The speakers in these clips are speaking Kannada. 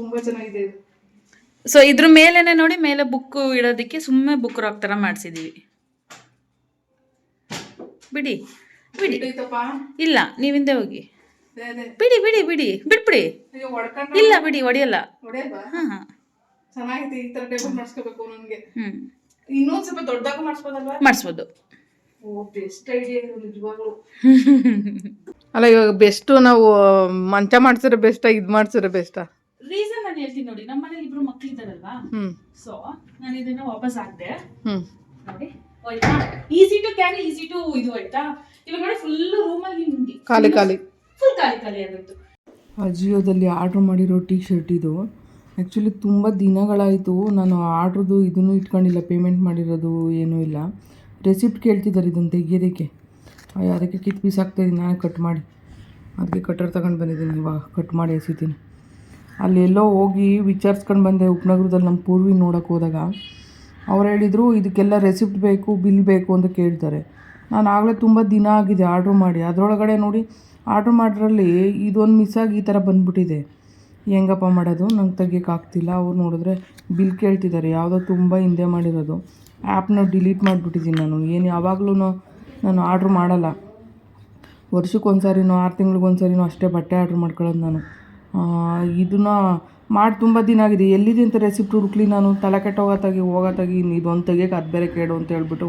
ತುಂಬಾ ಚೆನ್ನಾಗಿದೆ. ಇದು ಸೊ ಇದ್ರ ಮೇಲೇನೆ ನೋಡಿ ಮೇಲೆ ಬುಕ್ ಇಡೋದಕ್ಕೆ ಸುಮ್ಮನೆ ಬುಕ್ ರಾಕ್ ಥರ ಮಾಡಿಸಿದೀವಿ. ಬಿಡಿ ಬಿಡಿ. ಹಿಡಿತಪ್ಪ ಇಲ್ಲ ನೀವಿಂದೆ ಹೋಗಿ. ಅದೇ ಅದೇ. ಬಿಡಿ ಬಿಡಿ ಬಿಡಿ. ಬಿಟ್ಬಿಡಿ ಅಯ್ಯೋ ಇಲ್ಲ ಬಿಡಿ ಹೊಡಿಯಲ್ಲ. ಹೊಡೆಯಲ್ವಾ? ಹಾಂ ಹಾಂ. ಚೆನ್ನಾಗಿದೆ ಈ ತರ ಟೇಬಲ್ ಮಾಡಿಸ್ಕೋಬೇಕು ನನ್ಗೆ. ಹ್ಞೂ ಇನ್ನೊಂದ್ ಸ್ವಲ್ಪ ದೊಡ್ಡದಾಗ ಮಾಡಿಸ್ಬೋದಲ್ವಾ? ಮಾಡಿಸ್ಬೋದು. ಓ ಬೆಸ್ಟ್ ಐಡಿಯಾ ಇದು ನಿಜವಾಗ್ಲು. ಅಲ್ಲ ಇವಾಗ ಬೆಸ್ಟ್ ನಾವು ಮಂಚ ಮಾಡ್ಸಿದ್ರೆ ಬೆಸ್ಟಾ ಇದು ಮಾಡ್ಸಿದ್ರೆ ಬೆಸ್ಟಾ? ನಾನು ಹೇಳ್ತೀನಿ ನೋಡಿ ನಮ್ಮ ಮನೇಲಿ ಇಬ್ರು ಮಕ್ಳಿದಾರಲ್ವಾ? ಇದ್ದಾರಲ್ವಾ ಸೊ ನಾನು ಇದನ್ನ ವಾಪಸ್ ಹಾಕ್ದೆ. ನೋಡಿ easy to can easy to ಇದು ಆಯ್ತಾ? ಇವಾಗ ನೋಡಿ ಫುಲ್ ರೂಮಲ್ಲಿ ನಿಮ್ಗೆ ಖಾಲಿ ಖಾಲಿ. ಫುಲ್ ಖಾಲಿ ಖಾಲಿ ಆಗುತ್ತೆ ಅಜಿಯೋದಲ್ಲಿ ಆರ್ಡ್ರ್ ಮಾಡಿರೋ ಟೀ ಶರ್ಟ್ ಇದು. ಆ್ಯಕ್ಚುಲಿ ತುಂಬ ದಿನಗಳಾಯಿತು ನಾನು ಆರ್ಡ್ರದು ಇದನ್ನು ಇಟ್ಕೊಂಡಿಲ್ಲ ಪೇಮೆಂಟ್ ಮಾಡಿರೋದು ಏನೂ ಇಲ್ಲ. ರೆಸಿಪ್ಟ್ ಕೇಳ್ತಿದ್ದಾರೆ ಇದನ್ನು ತೆಗಿಯೋದಕ್ಕೆ. ಅದಕ್ಕೆ ಕಿತ್ ಪೀಸ್ ಹಾಕ್ತಾಯಿದ್ದೀನಿ ನಾನು ಕಟ್ ಮಾಡಿ. ಅದಕ್ಕೆ ಕಟ್ಟರ್ ತಗೊಂಡು ಬಂದಿದ್ದೀನಿ ಇವಾಗ ಕಟ್ ಮಾಡಿ ಎಸಿತೀನಿ. ಅಲ್ಲಿ ಎಲ್ಲೋ ಹೋಗಿ ವಿಚಾರಿಸ್ಕೊಂಡು ಬಂದೆ ಉಪನಗರದಲ್ಲಿ ನಮ್ಮ ಪೂರ್ವಿ ನೋಡೋಕೆ ಹೋದಾಗ. ಅವ್ರು ಹೇಳಿದರು, ಇದಕ್ಕೆಲ್ಲ ರೆಸಿಪ್ಟ್ ಬೇಕು ಬಿಲ್ ಬೇಕು ಅಂತ ಕೇಳ್ತಾರೆ. ನಾನು ಆಗಲೇ ತುಂಬ ದಿನ ಆಗಿದೆ ಆರ್ಡ್ರ್ ಮಾಡಿ. ಅದರೊಳಗಡೆ ನೋಡಿ ಆರ್ಡ್ರ್ ಮಾಡಿರಲ್ಲಿ ಇದೊಂದು ಮಿಸ್ ಆಗಿ ಈ ಥರ ಬಂದುಬಿಟ್ಟಿದೆ. ಹೆಂಗಪ್ಪ ಮಾಡೋದು? ನಂಗೆ ತೆಗಿಯೋಕ್ಕಾಗ್ತಿಲ್ಲ ಅವ್ರು ನೋಡಿದ್ರೆ ಬಿಲ್ ಕೇಳ್ತಿದ್ದಾರೆ. ಯಾವುದೋ ತುಂಬ ಹಿಂದೆ ಮಾಡಿರೋದು. ಆ್ಯಪ್ನ ಡಿಲೀಟ್ ಮಾಡಿಬಿಟ್ಟಿದ್ದೀನಿ ನಾನು. ಏನು ಯಾವಾಗಲೂ ನಾನು ಆರ್ಡ್ರ್ ಮಾಡಲ್ಲ. ವರ್ಷಕ್ಕೆ ಒಂದು ಸಾರಿನೋ ಆರು ತಿಂಗ್ಳಿಗೆ ಒಂದು ಸಾರಿನೋ ಅಷ್ಟೇ ಬಟ್ಟೆ ಆರ್ಡ್ರ್ ಮಾಡ್ಕೊಳ್ಳೋದು ನಾನು. ಇದನ್ನ ಮಾಡಿ ತುಂಬ ದಿನ ಆಗಿದೆ. ಎಲ್ಲಿದೆ ಅಂತ ರೆಸಿಪ್ಟ್ ಹುಡುಕ್ಲಿ ನಾನು? ತಲೆ ಕೆಟ್ಟೋಗತ್ತಾಗಿ ಹೋಗತ್ತಾಗಿ ಇದೊಂದು ತೆಗಿಯೋಕೆ ಅದು ಬೇರೆ ಕೇಳು ಅಂತ ಹೇಳ್ಬಿಟ್ಟು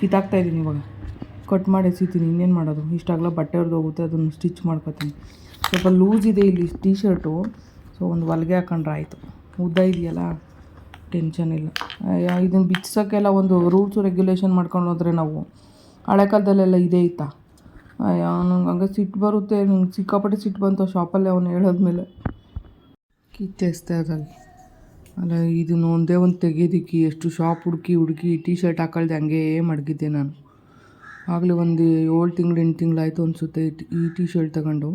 ಕಿತ್ತಾಕ್ತಾ ಇದ್ದೀನಿ ಇವಾಗ. ಕಟ್ ಮಾಡಿ ಎಸಿತೀನಿ. ಇನ್ನೇನು ಮಾಡೋದು? ಇಷ್ಟಾಗಲ ಬಟ್ಟೆ ಹೊರ್ದು ಹೋಗುತ್ತೆ, ಅದನ್ನು ಸ್ಟಿಚ್ ಮಾಡ್ಕೊತೀನಿ. ಸ್ವಲ್ಪ ಲೂಸ್ ಇದೆ ಇಲ್ಲಿ ಟೀ ಶರ್ಟು ಸೊ ಒಂದು ಹೊಲಿಗೆ ಹಾಕೊಂಡ್ರೆ ಆಯಿತು. ಉದ್ದ ಇದೆಯಲ್ಲ? ಟೆನ್ಷನ್ ಇಲ್ಲ. ಇದನ್ನು ಬಿಚ್ಚೋಕ್ಕೆಲ್ಲ ಒಂದು ರೂಲ್ಸು ರೆಗ್ಯುಲೇಷನ್ ಮಾಡ್ಕೊಂಡು ಹೋದರೆ ನಾವು ಹಳೆ ಕಾಲದಲ್ಲೆಲ್ಲ ಇದೇ ಇತ್ತಾ? ಅಯ್ಯೋ, ನಂಗೆ ಹಂಗೆ ಸಿಟ್ಟು ಬರುತ್ತೆ. ನಂಗೆ ಸಿಕ್ಕಾಪಟ್ಟೆ ಸಿಟ್ಟು ಬಂತು ಶಾಪಲ್ಲಿ ಅವನು ಹೇಳೋದ್ಮೇಲೆ. ಕಿತ್ತೆಸ್ತೆ ಅದಾಗಿ ಅಲ್ಲ ಇದನ್ನು ಒಂದೇ ಒಂದು ತೆಗೆಯೋದಿಕ್ಕಿ ಎಷ್ಟು ಶಾಪ್ ಹುಡುಕಿ ಹುಡುಕಿ ಟೀ ಶರ್ಟ್ ಹಾಕೊಳ್ದೆ ಹಂಗೆ ಮಡಗಿದ್ದೆ ನಾನು. ಆಗಲೇ ಒಂದು ಏಳು ತಿಂಗಳು, ಎಂಟು ತಿಂಗಳಾಯಿತು ಅನಿಸುತ್ತೆ ಈ ಟೀ ಶರ್ಟ್ ತಗೊಂಡು.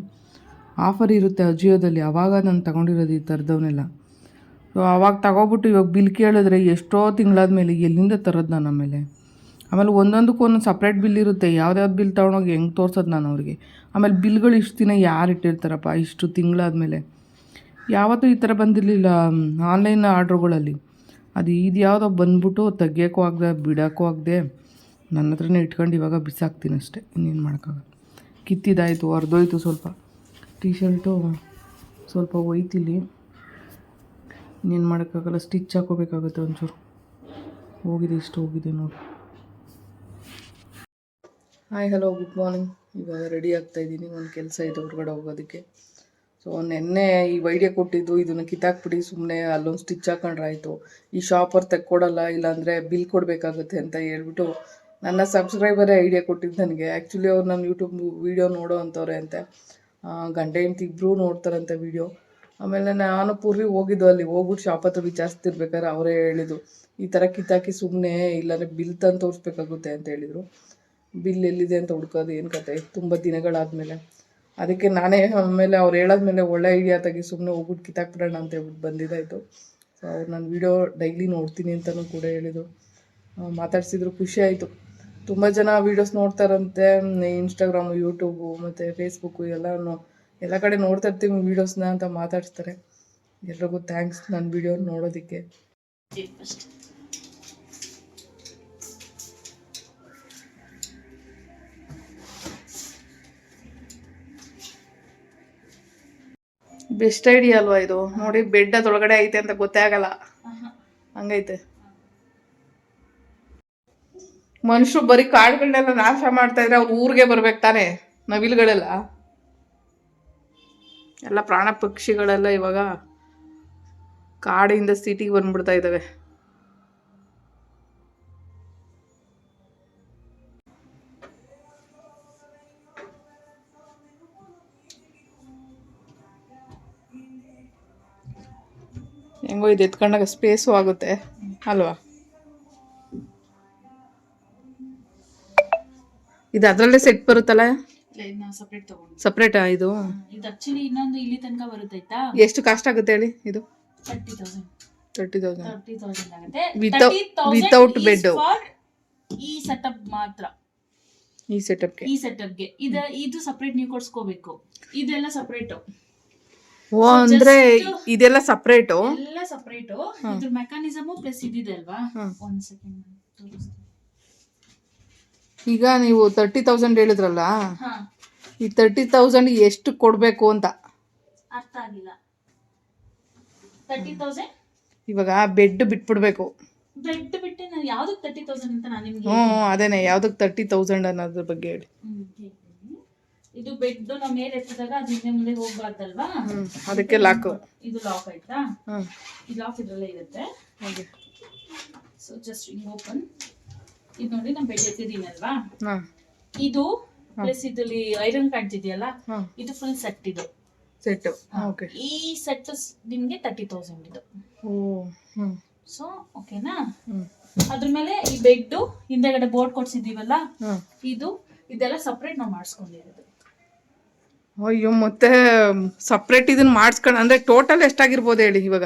ಆಫರ್ ಇರುತ್ತೆ ಅಜಿಯೋದಲ್ಲಿ ಆವಾಗ ನಾನು ತಗೊಂಡಿರೋದು ಈ ಥರದವನ್ನೆಲ್ಲ ಸೊ ಅವಾಗ ತಗೊಬಿಟ್ಟು ಇವಾಗ ಬಿಲ್ ಕೇಳಿದ್ರೆ ಎಷ್ಟೋ ತಿಂಗಳಾದ್ಮೇಲೆ ಎಲ್ಲಿಂದ ತರೋದು ನಾನು ಆಮೇಲೆ? ಆಮೇಲೆ ಒಂದೊಂದಕ್ಕೂ ಒಂದೊಂದು ಸಪ್ರೇಟ್ ಬಿಲ್ ಇರುತ್ತೆ. ಯಾವ್ದ್ಯಾವ್ದು ಬಿಲ್ ತೊಗೊಂಡೋಗಿ ಹೆಂಗೆ ತೋರ್ಸೋದು ನಾನು ಅವ್ರಿಗೆ. ಆಮೇಲೆ ಬಿಲ್ಗಳು ಇಷ್ಟು ದಿನ ಯಾರು ಇಟ್ಟಿರ್ತಾರಪ್ಪ? ಇಷ್ಟು ತಿಂಗಳಾದಮೇಲೆ. ಯಾವತ್ತೂ ಈ ಥರ ಬಂದಿರಲಿಲ್ಲ ಆನ್ಲೈನ್ ಆರ್ಡ್ರುಗಳಲ್ಲಿ ಅದು ಇದು ಯಾವುದೋ ಬಂದ್ಬಿಟ್ಟು ತೆಗಿಯೋಕ್ಕೂ ಆಗದೆ, ಬಿಡೋಕ್ಕೂ ಆಗದೆ, ನನ್ನ ಹತ್ರನೇ ಇಟ್ಕೊಂಡು ಇವಾಗ ಬಿಸಾಕ್ತೀನಿ ಅಷ್ಟೇ. ಇನ್ನೇನು ಮಾಡೋಕ್ಕಾಗಲ್ಲ. ಕಿತ್ತಿದಾಯಿತು ಹರಿದೋಯ್ತು ಸ್ವಲ್ಪ. ಟೀ ಶರ್ಟು ಸ್ವಲ್ಪ ಒಯ್ತಿಲ್ಲಿ ಇನ್ನೇನು ಮಾಡೋಕ್ಕಾಗಲ್ಲ? ಸ್ಟಿಚ್ ಹಾಕೋಬೇಕಾಗುತ್ತೆ ಒಂಚೂರು. ಹೋಗಿದೆ, ಇಷ್ಟು ಹೋಗಿದೆ ನೋಡಿ. ಹಾಯ್ ಹಲೋ ಗುಡ್ ಮಾರ್ನಿಂಗ್ ಇವಾಗ ರೆಡಿ ಆಗ್ತಾ ಇದ್ದೀನಿ. ಒಂದು ಕೆಲಸ ಇದೆ ಹೊರಗಡೆ ಹೋಗೋದಕ್ಕೆ. ಸೊ ನೆನ್ನೆ ಈ ಐಡಿಯಾ ಕೊಟ್ಟಿದ್ದು, ಇದನ್ನು ಕಿತ್ತಾಕ್ಬಿಡಿ ಸುಮ್ಮನೆ ಅಲ್ಲೊಂದು ಸ್ಟಿಚ್ ಹಾಕೊಂಡ್ರೆ ಆಯಿತು ಈ ಶಾಪರ್ ತೆಕ್ಕೊಡಲ್ಲ, ಇಲ್ಲಾಂದರೆ ಬಿಲ್ ಕೊಡಬೇಕಾಗುತ್ತೆ ಅಂತ ಹೇಳ್ಬಿಟ್ಟು ನನ್ನ ಸಬ್ಸ್ಕ್ರೈಬರೇ ಐಡಿಯಾ ಕೊಟ್ಟಿದ್ದು ನನಗೆ. ಆ್ಯಕ್ಚುಲಿ ಅವ್ರು ನನ್ನ ಯೂಟ್ಯೂಬ್ ವೀಡಿಯೋ ನೋಡೋ ಅಂಥವ್ರೆ ಅಂತೆ. ಗಂಡೆ ಇಬ್ಬರೂ ನೋಡ್ತಾರಂತೆ ವೀಡಿಯೋ ಆಮೇಲೆ ನಾನು ಪೂರ್ವಿ ಹೋಗಿದ್ದು ಅಲ್ಲಿ. ಹೋಗ್ಬಿಟ್ಟು ಶಾಪ್ ಹತ್ರ ವಿಚಾರಿಸ್ತಿರ್ಬೇಕಾದ್ರೆ ಅವರೇ ಹೇಳಿದ್ದು ಈ ಥರ ಕಿತ್ತಾಕಿ ಸುಮ್ಮನೆ ಇಲ್ಲಾಂದರೆ ಬಿಲ್ ತಂದು ತೋರಿಸ್ಬೇಕಾಗುತ್ತೆ ಅಂತ ಹೇಳಿದರು. ಬಿಲ್ ಎಲ್ಲಿದೆ ಅಂತ ಹುಡ್ಕೋದು ಏನು ಕತೆ? ತುಂಬ ದಿನಗಳಾದಮೇಲೆ. ಅದಕ್ಕೆ ನಾನೇ ಆಮೇಲೆ ಅವ್ರು ಹೇಳಾದ್ಮೇಲೆ ಒಳ್ಳೆ ಐಡಿಯಾ ತೆಗಿ ಸುಮ್ಮನೆ ಹೋಗ್ಬಿಟ್ಟು ಕಿತ್ತಾಕ್ಬಿಡೋಣ ಅಂತ ಹೇಳ್ಬಿಟ್ಟು ಬಂದಿದ್ದಾಯಿತು. ಸೊ ಅವ್ರು ನಾನು ವೀಡಿಯೋ ಡೈಲಿ ನೋಡ್ತೀನಿ ಅಂತಲೂ ಕೂಡ ಹೇಳಿದರು. ಮಾತಾಡ್ಸಿದ್ರು, ಖುಷಿ ಆಯಿತು. ತುಂಬ ಜನ ವೀಡಿಯೋಸ್ ನೋಡ್ತಾರಂತೆ ಇನ್ಸ್ಟಾಗ್ರಾಮು ಯೂಟ್ಯೂಬು ಮತ್ತು ಫೇಸ್ಬುಕ್ಕು ಎಲ್ಲನೂ. ಎಲ್ಲ ಕಡೆ ನೋಡ್ತಾ ಇರ್ತೀವಿ ವೀಡಿಯೋಸ್ನ ಅಂತ ಮಾತಾಡ್ತಾರೆ ಎಲ್ರಿಗೂ ಥ್ಯಾಂಕ್ಸ್ ನನ್ನ ವೀಡಿಯೋ ನೋಡೋದಕ್ಕೆ. ಬೆಸ್ಟ್ ಐಡಿಯಾ ಅಲ್ವಾ ಇದು? ನೋಡಿ ಬೆಡ್ ಅದೊಳಗಡೆ ಐತೆ ಅಂತ ಗೊತ್ತೇ ಆಗಲ್ಲ. ಹಂಗೈತೆ. ಮನುಷ್ಯರು ಬರೀ ಕಾಡುಗಳನ್ನೆಲ್ಲ ನಾಶ ಮಾಡ್ತಾ ಇದ್ರೆ ಅವ್ರು ಊರಿಗೆ ಬರ್ಬೇಕು ತಾನೆ? ನವಿಲುಗಳೆಲ್ಲ ಎಲ್ಲ ಪ್ರಾಣ ಪಕ್ಷಿಗಳೆಲ್ಲ ಇವಾಗ ಕಾಡಿಂದ ಸಿಟಿಗೆ ಬಂದ್ಬಿಡ್ತಾ ಇದ್ದಾವೆ ಹೆಂಗೋ ಇದು ಎತ್ಕೊಂಡಾಗ ಸ್ಪೇಸು ಆಗುತ್ತೆ. ಅಲ್ವಾ? ಇದು ಅದರಲ್ಲೇ ಸೆಟ್ ಬರುತ್ತಲ್ಲ? ಸಪ್ರೇಟ್ ಇದು? ಆಕ್ಚುಲಿ ಇನ್ನೊಂದು ಇಲ್ಲಿ ತನಕ ಬರುತ್ತೈತಾ ಎಷ್ಟು ಕಾಸ್ಟ್ ಆಗುತ್ತೆ ಹೇಳಿ ಇದು? Thirty thousand thirty thousand thirty thousand ಆಗುತ್ತೆ. 30,000 without is ಈ ಸೆಟಪ್ ಮಾತ್ರ. ಈ ಸೆಟಪ್ಗೆ ಈ ಸೆಟಪ್ಗೆ ಇದ ಇದು ಸಪ್ರೇಟ್ ನೀವು ಕೊಡ್ಸ್ಕೋಬೇಕು. ಇದೆಲ್ಲ ಸಪ್ರೇಟ್ ಓ ಅಂದ್ರೆ ಇದೆಲ್ಲ ಸಪ್ರೇಟು ಎಲ್ಲ ಸಪರೇಟ್ ಇದ್ರ ಮೆಕ್ಯಾನಿಸಮ್ ಪ್ಲಸ್ ಇದಿದೆ ಅಲ್ವಾ? ಒಂದ್ ಸೆಕೆಂಡ್ ಈಗ ನೀವು ತರ್ಟಿ ತೌಸಂಡ್ ಹೇಳಿದ್ರಲ್ಲ? ಈ ತರ್ಟಿ ತೌಸಂಡ್ ಎಷ್ಟು ಕೊಡಬೇಕು ಅಂತ? ಅರ್ಥ ಆಗಿಲ್ಲ. ತರ್ಟಿ ತೌಸಂಡ್ ಇವಾಗ ಬೆಡ್ ಬಿಟ್ಬಿಡ್ಬೇಕು. ಬೆಡ್ ಬಿಟ್ಟೆ ನಾನು ಯಾವ್ದಕ್ ತರ್ಟಿ ತೌಸಂಡ್ ಅಂತ ನಾನು ನಿಮ್ಗೆ ಹ್ಞೂ ಅದೇನೆ ಯಾವ್ದಕ್ಕೆ ತರ್ಟಿ ತೌಸಂಡ್ ಅನ್ನೋದ್ರ ಬಗ್ಗೆ ಹೇಳಿ. ಇದು ಬೆಡ್ ನಮ್ಮ ಮೇಲೆ ಎತ್ತಿದಾಗ ಅದು ಹಿಂದೆ ಮುಂದೆ ಹೋಗ್ಬಾರ್ದಲ್ವಾ? ಅದಕ್ಕೆ ಲಾಕು ಇದು ಲಾಕ್ ಆಯ್ತಾ? ಇದು ಈ ಲಾಕ್ ಇದ್ರಲ್ಲೇ ಇರುತ್ತೆ. ಹಾಗೆ. ಸೊ ಜಸ್ಟ್ ಹಿಂಗ್ ಓಪನ್ ಇದು ನೋಡಿ ನಾನು ಬೆಡ್ ಎತ್ತಿದೀನಿ ಹಾಂ. ಇದು ಪ್ಲಸ್ ಇದ್ರಲ್ಲಿ ಐರನ್ ಕಾಣ್ತಿದ್ಯಲ್ಲ? ಇದು ಫುಲ್ ಸೆಟ್ ಇದು. ಸೆಟ್ ಓಕೆ ಈ ಸೆಟ್ ನಿಮ್ಗೆ ತರ್ಟಿ ತೌಸಂಡ್ ಇದು. ಓ ಸೊ ಓಕೆನಾ ಅದ್ರ ಮೇಲೆ ಈ ಬೆಡ್ ಹಿಂದೆಗಡೆ ಬೋರ್ಡ್ ಕೊಡ್ಸಿದೀವಲ್ಲ ಇದು ಇದೆಲ್ಲ ಸಪ್ರೇಟ್ ನಾವು ಮಾಡಿಸ್ಕೊಂಡಿರೋದು. ಅಯ್ಯೋ ಮತ್ತೆ ಸಪ್ರೇಟ್ ಇದನ್ನ ಮಾಡಿಸ್ಕೊಂಡು ಅಂದ್ರೆ ಟೋಟಲ್ ಎಷ್ಟಾಗಿರ್ಬೋದು ಹೇಳಿ ಇವಾಗ?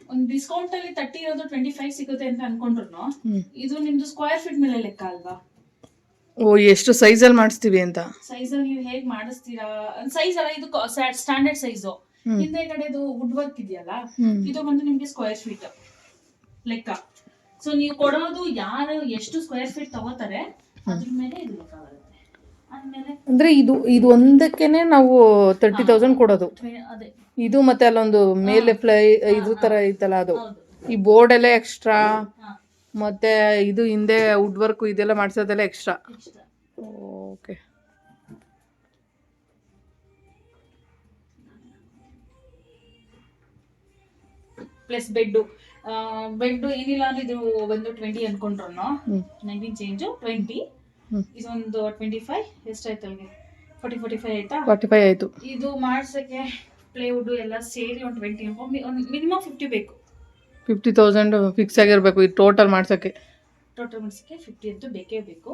ಒಂದು ಡಿಸ್ಕೌಂಟ್ ಅಲ್ಲಿ ತರ್ಟಿ ಇರೋದು ಟ್ವೆಂಟಿ ಫೈವ್ ಸಿಗುತ್ತೆ ಅಂತ ಅನ್ಕೊಂಡ್ರು. ಇದು ನಿಮ್ದು ಸ್ಕ್ವೇರ್ ಫೀಟ್ ಮೇಲೆ ಲೆಕ್ಕ ಅಲ್ವಾ? ಓ ಎಷ್ಟು ಸೈಜಲ್ಲಿ ಮಾಡಿಸ್ತೀವಿ ಅಂತ? ಸೈಜ್ ಅಲ್ಲಿ ನೀವು ಹೇಗೆ ಮಾಡಿಸ್ತೀರಾ? ಸೈಜ್ ಅಲ್ಲ ಇದು ಸ್ಟ್ಯಾಂಡರ್ಡ್ ಸೈಜು ಹ್ಮ್. ಹಿಂದೆಗಡೆದು ವುಡ್ ವರ್ಕ್ ಇದೆಯಲ್ಲ ಇದು ಬಂದು ನಿಮ್ಗೆ ಸ್ಕ್ವೇರ್ ಫೀಟ್ ಲೆಕ್ಕ. ಸೊ ನೀವು ಕೊಡೋದು ಯಾರು ಎಷ್ಟು ಸ್ಕ್ವೇರ್ ಫೀಟ್ ತಗೋತಾರೆ ಅದ್ರ ಮೇಲೆ ಇದು ಅಂದ್ರೆ ಇದು ಇದು ಒಂದಕ್ಕೇನೆ ನಾವು ತರ್ಟಿ ತೌಸಂಡ್ ಕೊಡೋದು. ಅದೇ. ಇದು ಮತ್ತೆ ಅಲ್ಲೊಂದು ಮೇಲೆ ಫ್ಲೈ ಇದ್ರ ತರ ಐತಲ್ಲ ಅದು. ಈ ಬೋರ್ಡ್ ಎಲ್ಲ ಎಕ್ಸ್ಟ್ರಾ ಮತ್ತೆ ಇದು ಹಿಂದೆ ವುಡ್ ವರ್ಕ್ ಇದೆಲ್ಲ ಮಾಡಿಸೋದೆಲ್ಲ extra okay plus bed bed ಏನಿಲ್ಲ ಅಂದ್ರೆ ಇದು ಒಂದು ಟ್ವೆಂಟಿ ಅನ್ಕೊಂಡ್ರು ನೈನ್ಟೀನ್ ಚೇಂಜ್ ಟ್ವೆಂಟಿ ಇದೊಂದು ಟ್ವೆಂಟಿ ಫೈವ್ ಎಷ್ಟಾಯ್ತು ಅಲ್ಲಿಗೆ ಫೋರ್ಟಿ ಫೋರ್ಟಿ ಫೈವ್ ಆಯ್ತಾ? ಫಾರ್ಟಿ ಫೈವ್ ಆಯ್ತು. ಇದು ಮಾಡ್ಸಕ್ಕೆ ಪ್ಲೇವುಡ್ ಎಲ್ಲ ಸೇರಿ ಒಂದು ಟ್ವೆಂಟಿ ಮಿನಿಮಮ್ ಫಿಫ್ಟಿ ಬೇಕು. ಫಿಫ್ಟಿ ತೌಸಂಡ್ ಫಿಕ್ಸ್ ಆಗಿರಬೇಕು ಇದು ಟೋಟಲ್ ಮಾಡ್ಸಕ್ಕೆ. ಟೋಟಲ್ ಮಾಡ್ಸಕ್ಕೆ ಫಿಫ್ಟಿ ಅಂತೂ ಬೇಕೇ ಬೇಕು.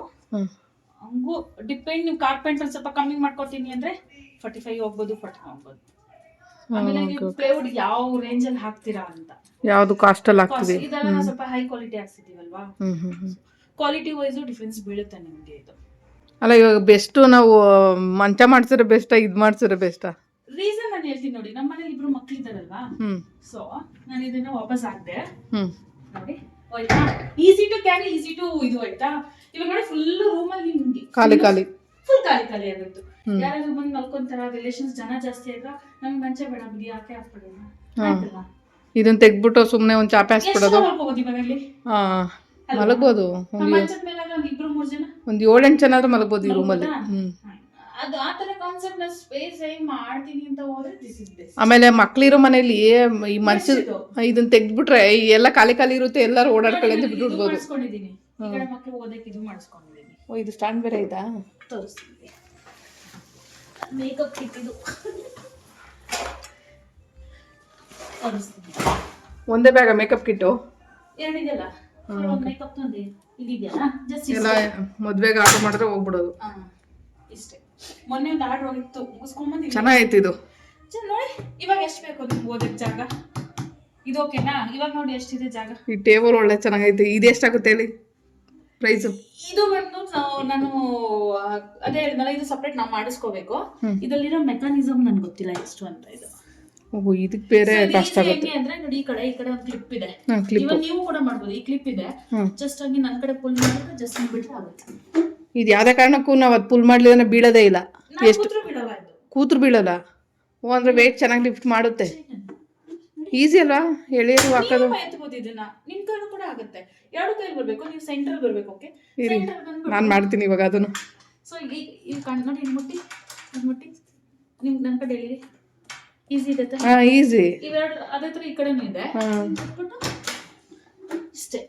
ಹಂಗೂ ಡಿಪೆಂಡ್ ನೀವು ಕಾರ್ಪೆಂಟರ್ ಸ್ವಲ್ಪ ಕಮ್ಮಿ ಮಾಡ್ಕೊತೀನಿ ಅಂದ್ರೆ ಫೋರ್ಟಿ ಫೈವ್ ಹೋಗ್ಬೋದು ಫಾರ್ಟಿ ಹೋಗ್ಬೋದು. ಆಮೇಲೆ ನೀವು ಪ್ಲೇವುಡ್ ಯಾವ ರೇಂಜ್ ಅಲ್ಲಿ ಹಾಕ್ತೀರಾ ಅಂತ. ಯಾವ್ದು ಕಾಸ್ಟ್ ಅಲ್ಲಿ ಹಾಕ್ತೀವಿ ಇದೆಲ್ಲ ನಾವು ಸ್ವಲ್ಪ ಹೈ ಕ್ವಾಲಿಟಿ ಹಾಕ್ಸಿದೀವಲ್ವಾ? ಕ್ವಾಲಿಟಿ ವೈಸು ಡಿಫ್ರೆನ್ಸ್ ಬೀಳುತ್ತೆ ನಿಮಗೆ ಇದು. ಅಲ್ಲ ಇವಾಗ ಬೆಸ್ಟ್ ನಾವು ಮಂಚ ಮಾಡ್ಸಿದ್ರೆ ಬೆಸ್ಟ್ ಇದು ಮಾಡ್ಸಿದ್ರೆ ಬೆಸ್ಟಾ ರೀಸನ್ ನಾನು ಹೇಳ್ತೀನಿ ನೋಡಿ ನಮ್ಮ ಮನೇಲಿ ಇಬ್ರು ಮಕ್ಳಿದಾರಲ್ವಾ? ಹ್ಮ್. ಸೊ ನಾನು ಇದನ್ನ ವಾಪಸ್ ಹಾಕ್ದೆ. ನೋಡಿ ಆಯ್ತಾ? Easy to carry easy to ಇದು ಆಯ್ತಾ? ಇವಾಗ ನೋಡಿ ಫುಲ್ ರೂಮಲ್ಲಿ ನಿಮ್ಗೆ ಖಾಲಿ ಖಾಲಿ. ಫುಲ್ ಖಾಲಿ ಖಾಲಿ ಆಗಿತ್ತು. ಯಾರಾದ್ರೂ ಬಂದು ಮಲ್ಕೊಂತಾರ ರಿಲೇಷನ್ಸ್ ಜನ ಜಾಸ್ತಿ ಆದ್ರ ನಮ್ಗೆ ಮಂಚ ಬೇಡ ಬಿಡಿ ಯಾಕೆ ಹಾಕ್ಬಿಡೋಣ. ಆಯ್ತಲ್ಲ? ಇದನ್ನ ತೆಗ್ಬಿಟ್ಟು ಸುಮ್ಮನೆ ಒಂದು ಚಾಪೆ ಹಾಕ್ಬಿಡೋದು ಮಲ್ಕೋಬೋದು ಮನೇಲಿ ಹಾ ಮಲಗ್ಬೋದು. ನಮ್ಮ ಮಂಚದ ಮೇಲೆ ಒಂದು ಇಬ್ರು ಮೂರ್ ಜನ? ಒಂದು ಏಳೆಂಟು ಜನ ಆದ್ರೂ ಮಲಗ್ಬೋದು ಈ ರೂಮಲ್ಲಿ? ಅದು ಆ ತರ ಕಾನ್ಸೆಪ್ಟ್ನ ಸ್ಪೇಸ್ ಮಾಡ್ತೀನಿ ಅಂತ ಹೋದ್ರೆ ದಿಸ್ ಇಸ್ ಬೆಸ್ಟ್ ಆಮೇಲೆ ಮಕ್ಳಿರೋ ಮನೇಲಿ ಈ ಮನ್ಸು ಇದನ್ನ ತೆಗ್ದ್ಬಿಟ್ರೆ ಈ ಎಲ್ಲ ಖಾಲಿ ಖಾಲಿ ಇರುತ್ತೆ ಎಲ್ಲರೂ ಓಡಾಡ್ಕೊಳ್ಳಿ ಅಂತ ಬಿಟ್ಬಿಡ್ಬೋದು. ಮಾಡಿಸ್ಕೊಂಡಿದೀನಿ. ಈ ಕಡೆ ಮಕ್ಳು ಓದಕ್ಕೆ ಇದು ಓ ಇದು ಸ್ಟ್ಯಾಂಡ್ ಬೇರೆ ಆಯ್ತಾ ತೋರಿಸ್ತೀನಿ. ಮೇಕಪ್ ಕಿಟ್ ಇದು ತೋರಿಸ್ತೀನಿ. ಒಂದೇ ಬ್ಯಾಗ ಮೇಕಪ್ ಕಿಟ್ಟು? ಎರಡಿದೆಯಲ್ಲ? ಮೇಕಪ್ ತಂದೆ. ಇದಿದೆಯಲ್ಲ ಜಸ್ಟ್ ಎಲ್ಲ ಮದ್ವೆಗೆ ಆರ್ಡರ್ ಮಾಡಿದ್ರೆ ಹೋಗ್ಬಿಡೋದು. ಇಷ್ಟೇ. ಮೊನ್ನೆ ಒಂದು ಆರ್ಡರ್ ಹೋಗಿತ್ತು. ಮುಗಿಸ್ಕೊಂಬಂದಿದ್ದೀನಿ ಚೆನ್ನಾಗೈತೆ ಇದು. ನೋಡಿ ಇವಾಗ ಎಷ್ಟು ಬೇಕು ನಿಮ್ಗೆ ಓದಕ್ಕೆ ಜಾಗ? ಇದು ಓಕೆನಾ ಇವಾಗ ನೋಡಿ ಎಷ್ಟಿದೆ ಜಾಗ? ಈ ಟೇಬಲ್ ಒಳ್ಳೆ ಚೆನ್ನಾಗೈತೆ. ಇದು ಎಷ್ಟಾಗುತ್ತೆ ಹೇಳಿ? ಪ್ರೈಸು? ಇದು ಬಂದು ನಾನು ಅದೇ ಹೇಳಿದ್ನಲ್ಲ ಇದು ಸಪ್ರೇಟ್ ನಾವು ಮಾಡಿಸ್ಕೋಬೇಕು. ಇದರಲ್ಲಿರೋ ಮೆಕಾನಿಸಮ್ ನನ್ಗೆ ಗೊತ್ತಿಲ್ಲ ಎಷ್ಟು ಅಂತ ಇದು. ಓಹ್ ಇದಕ್ಕೆ ಬೇರೆ ಕಷ್ಟ ಕಾಸ್ಟ್ ಆಗುತ್ತೆ. ಅಂದ್ರೆ ನೋಡಿ ಈ ಕಡೆ ಈ ಕಡೆ ಒಂದು ಕ್ಲಿಪ್ ಇದೆ. ಇವಾಗ ನೀವು ಕೂಡ ಮಾಡ್ಬೋದು ಈ ಕ್ಲಿಪ್ ಇದೆ. ಜಸ್ಟ್ ಆಗಿ ನನ್ನ ಕಡೆ ಪುಲ್ ಮಾಡಿದ್ರೆ ಜಸ್ಟ್ ಬಿಟ್ರೆ ಆಗುತ್ತೆ. ಇದು ಯಾವುದೇ ಕಾರಣಕ್ಕೂ ನಾವು ಅದು ಪುಲ್ ಮಾಡ್ಲಿದ್ರೆ ಬೀಳೋದೇ ಇಲ್ಲ. ಎಷ್ಟು? ಕೂತ್ರು ಬೀಳಲ್ಲ ಓ ಅಂದ್ರೆ ವೇಟ್ ಚೆನ್ನಾಗಿ ಲಿಫ್ಟ್ ಮಾಡುತ್ತೆ. ಈಸಿ ಅಲ್ವಾ? ಎಳೆಯೋದು ಹಾಕೋದು. ಎತ್ಬೋದು ಇದನ್ನ? ನಿಮ್ ಕೈಲೂ ಕೂಡ ಆಗುತ್ತೆ. ಎರಡು ಕೈಲಿ ಬರ್ಬೇಕು ನೀವು ಸೆಂಟರ್ ಬರ್ಬೇಕು ಓಕೆ ಇರಿ. ಸೆಂಟರ್ ಬಂದ್ಬಿಟ್ಟು ನಾನು ಮಾಡ್ತೀನಿ ಇವಾಗ ಅದನ್ನು. ಸೊ ಈ ಈ ಕಣ್ಣು ನೋಡಿ ಇಲ್ಲಿ ಮುಟ್ಟಿ ಇಲ್ಲಿ ಮುಟ್ಟಿ. ನಿಮ್ ನನ್ನ ಕಡೆ ಹೇಳಿರಿ ಈಸಿ ಇದೆ ಹಾ ಹಾಂ ಈಸಿ ಇವೆರಡು ಅದೇ ಥರ ಈ ಕಡೆನೂ ಇದೆ. ಹಾಂ. ಬಿಟ್ಬಿಟ್ಟು ಇಷ್ಟೇ.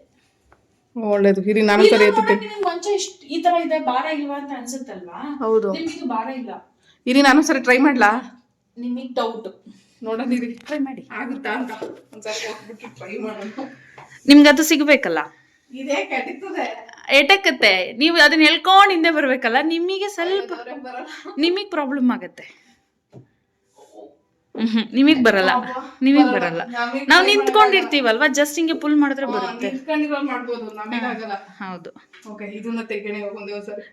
ಒಳ್ಳೇದು. ಇರಿ ನಾನು ಸರಿ ಎತ್ತುತ್ತೆ ನಿಮ್ಗೆ ಮಂಚ ಇಷ್ಟ ಈ ತರ ಇದೆ ಭಾರ ಇಲ್ವಾ ಅಂತ ಅನ್ಸುತ್ತಲ್ವಾ? ಹೌದು. ನಿಮ್ಗೆ ಇದು ಭಾರ ಇಲ್ಲ. ಇರಿ ನಾನು ಸರಿ ಟ್ರೈ ಮಾಡ್ಲಾ? ನಿಮಗೆ ಡೌಟ್ ನೋಡೋಣ ಇರಿ ಟ್ರೈ ಮಾಡಿ. ಆಗುತ್ತಾ ಅಂತ ಒಂದ್ಸರಿ ಹೋಗ್ಬಿಟ್ಟು ಟ್ರೈ ಮಾಡೋಣ. ನಿಮ್ಗೆ ಅದು ಸಿಗ್ಬೇಕಲ್ಲ? ಇದೇ ಕೆಟ್ಟಿರ್ತದೆ. ಎಟಕತ್ತೆ ನೀವು ಅದನ್ನ ಹೇಳ್ಕೊಂಡು ಹಿಂದೆ ಬರ್ಬೇಕಲ್ಲ ನಿಮಗೆ ಸ್ವಲ್ಪ ನಿಮಗೆ ಪ್ರಾಬ್ಲಮ್ ಆಗತ್ತೆ. ಹ್ಮ್ ನಿಮಗ್ ಬರಲ್ಲ. ನಿಮಗ್ ಬರಲ್ಲ. ನಾವು ನಿಂತ್ಕೊಂಡಿರ್ತೀವಲ್ವಾ? ಜಸ್ಟ್ ಹಿಂಗೆ ಪುಲ್ ಮಾಡಿದ್ರೆ ಬರುತ್ತೆ. ಹೌದು.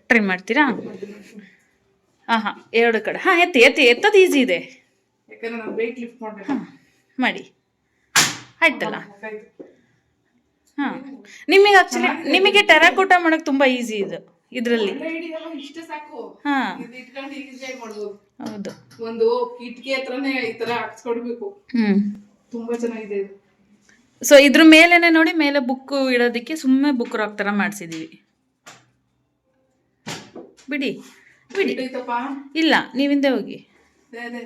ಟ್ರೈ ಮಾಡ್ತೀರಾ? ಹಾ ಹಾ ಎರಡು ಕಡೆ. ಹಾ ಎತ್ತಿ ಎತ್ತಿ ಎತ್ತದು ಈಸಿ ಇದೆ. ಯಾಕಂದ್ರೆ ನಾನು ವೆಯ್ಟ್ ಲಿಫ್ಟ್ ಮಾಡಬೇಕು. ಮಾಡಿ. ಆಯ್ತಲ್ಲ? ಹಾ. ನಿಮಗೆ ಆಕ್ಚುಲಿ ನಿಮಗೆ ಟೆರಾಕೋಟ ಮಾಡಕ್ ತುಂಬಾ ಈಸಿ ಇದು ಇದರಲ್ಲಿ. ಇಷ್ಟೇ ಸಾಕು. ಹಾ. ಇಟ್ಕೊಂಡು ಈಸಿಯಾಗಿ ಮಾಡ್ಬೋದು. ಹೌದು. ಒಂದು ಕಿಟಕಿ ಹತ್ರನೇ ಈ ತರ ಹಾಕ್ಸ್ಕೊಡ್ಬೇಕು. ಹ್ಮ್. ತುಂಬಾ ಚೆನ್ನಾಗಿದೆ ಇದು. ಸೊ ಇದ್ರ ಮೇಲೆನೆ ನೋಡಿ ಮೇಲೆ ಬುಕ್ ಇಡೋದಕ್ಕೆ ಸುಮ್ಮನೆ ಬುಕ್ ರಾಕ್ ತರ ಮಾಡಿಸಿದೀವಿ. ಬಿಡಿ ಬಿಡಿ. ಇಲ್ಲ ನೀವಿಂದೆ ಹೋಗಿ.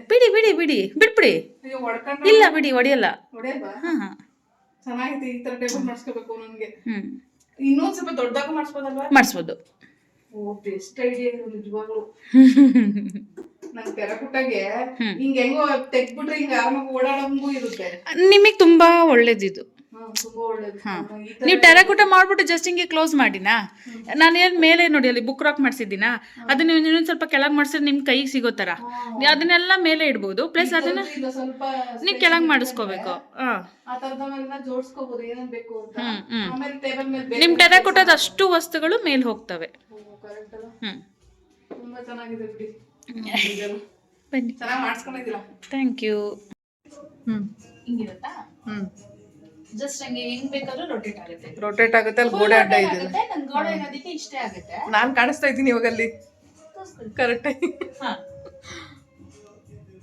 ಬಿಡಿ ಬಿಡಿ ಬಿಡಿ. ಬಿಟ್ಬಿಡಿ ಅಯ್ಯೋ ಇಲ್ಲ ಬಿಡಿ ಹೊಡಿಯಲ್ಲ. ಹೊಡೆಯಲ್ವಾ? ಹಾ ಹಾ. ಚೆನ್ನಾಗಿದೆ ಈ ತರ ಟೇಬಲ್ ಮಾಡಿಸ್ಕೋಬೇಕು ನನ್ಗೆ. ಇನ್ನೊಂದು ಸ್ವಲ್ಪ ದೊಡ್ಡದಾಗೂ ಮಾಡಿಸ್ಬೋದಲ್ವಾ? ಮಾಡಿಸ್ಬೋದು. ಓ ಬೆಸ್ಟ್ ಐಡಿಯಾ ನಿಜವಾಗ್ಲೂ. ನಿಮಗೆ ತುಂಬಾ ಒಳ್ಳೇದಿದು. ನೀವು ಟೆರಾಕೋಟ ಮಾಡ್ಬಿಟ್ಟು ಜಸ್ಟ್ ಹಿಂಗೆ ಕ್ಲೋಸ್ ಮಾಡಿನಾ? ನಾನು ಏನು ಮೇಲೆ ನೋಡಿ ಅಲ್ಲಿ ಬುಕ್ ರಾಕ್ ಮಾಡಿಸಿದ್ದೀನಾ? ಅದನ್ನ ನೀವು ಇನ್ನೊಂದು ಸ್ವಲ್ಪ ಕೆಳಗೆ ಮಾಡಿಸಿದ್ರೆ ನಿಮ್ಮ ಕೈಗೆ ಸಿಗೋ ಥರ ನೀವು ಅದನ್ನೆಲ್ಲ ಮೇಲೆ ಇಡ್ಬೋದು. ಪ್ಲಸ್ ಅದನ್ನ ನೀವು ಕೆಳಗೆ ಮಾಡಿಸ್ಕೋಬೇಕು. ನಿಮ್ಮ ಟೆರಾಕೋಟದ ಅಷ್ಟು ವಸ್ತುಗಳು ಮೇಲೆ ಹೋಗ್ತವೆ. ಹ್ಞೂ ಬನ್ನಿ. Thank you hmm. ಹಿಂಗಿರುತ್ತಾ? Hmm. Just ಹಂಗೆ ಹೆಂಗ್ ಬೇಕಾದ್ರೂ ರೊಟೇಟ್ ಆಗುತ್ತೆ. ರೊಟೇಟ್ ಆಗುತ್ತೆ ಅಲ್ಲಿ ಗೋಡೆ ಅಡ್ಡ ಇದೆ ನನ್ ಗೋಡೆ ಇರೋದಕ್ಕೆ ಇಷ್ಟೇ ಆಗುತ್ತೆ. ನಾನ್ ಕಾಣಿಸ್ತಾ ಇದ್ದೀನಿ ಇವಾಗ ಅಲ್ಲಿ. ಕರೆಕ್ಟ್